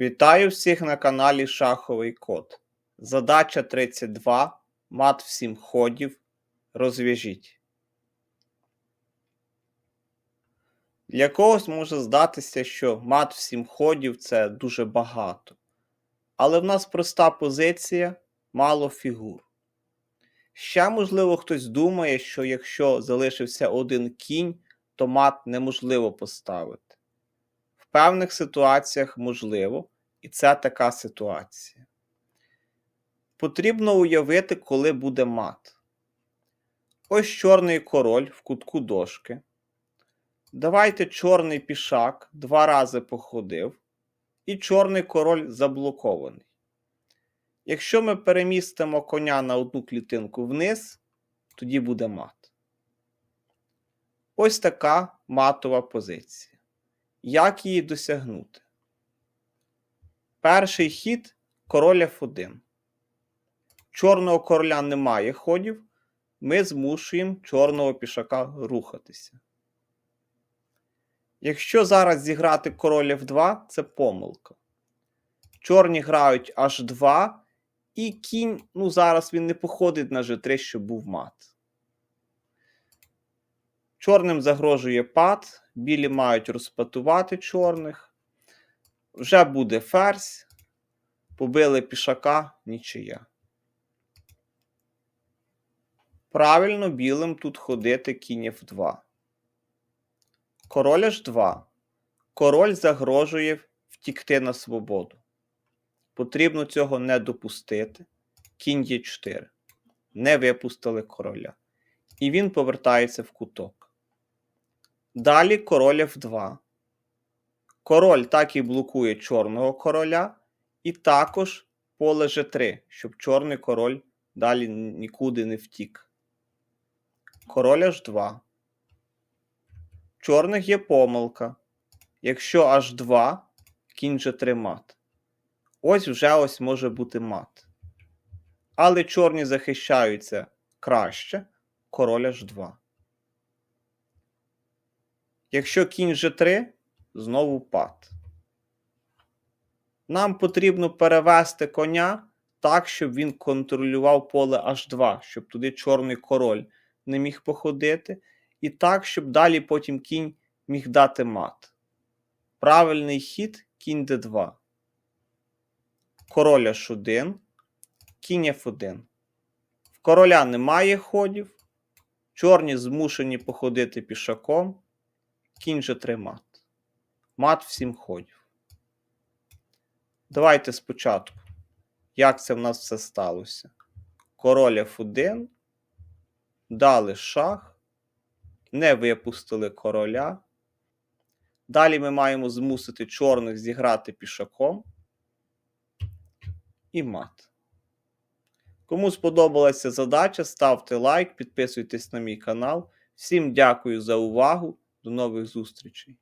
Вітаю всіх на каналі Шаховий Код. Задача 32. Мат в 7 ходів. Розв'яжіть. Для когось може здатися, що мат в 7 ходів це дуже багато. Але в нас проста позиція, мало фігур. Ще, можливо, хтось думає, що якщо залишився один кінь, то мат неможливо поставити. Певних ситуаціях можливо, і це така ситуація. Потрібно уявити, коли буде мат. Ось чорний король в кутку дошки. Давайте чорний пішак два рази походив, і чорний король заблокований. Якщо ми перемістимо коня на одну клітинку вниз, тоді буде мат. Ось така матова позиція. Як її досягнути? Перший хід король F1. Чорного короля немає ходів. Ми змушуємо чорного пішака рухатися. Якщо зараз зіграти король F2, це помилка. Чорні грають H2, і кінь, ну зараз він не походить на G3, щоб був мат. Чорним загрожує пад, білі мають розпатувати чорних. Вже буде ферзь. Побили пішака нічия. Правильно білим тут ходити кінь F2. Король H2. Король загрожує втікти на свободу. Потрібно цього не допустити. Кінь Е4. Не випустили короля. І він повертається в куток. Далі король F2. Король так і блокує чорного короля, і також поле G3, щоб чорний король далі нікуди не втік. Король H2. Чорних є помилка. Якщо H2, кінь G3 мат. Ось вже ось може бути мат. Але чорні захищаються краще. Король H2. Якщо кінь G3, знову пад. Нам потрібно перевести коня так, щоб він контролював поле H2, щоб туди чорний король не міг походити. І так, щоб далі потім кінь міг дати мат. Правильний хід кінь d2. Король H1, кінь F1. В короля немає ходів. Чорні змушені походити пішаком. Кінь G3 мат. Мат в 7 ходів. Давайте спочатку. Як це в нас все сталося? Король F1. Дали шах. Не випустили короля. Далі ми маємо змусити чорних зіграти пішаком. І мат. Кому сподобалася задача, ставте лайк, підписуйтесь на мій канал. Всім дякую за увагу. До нових зустрічей!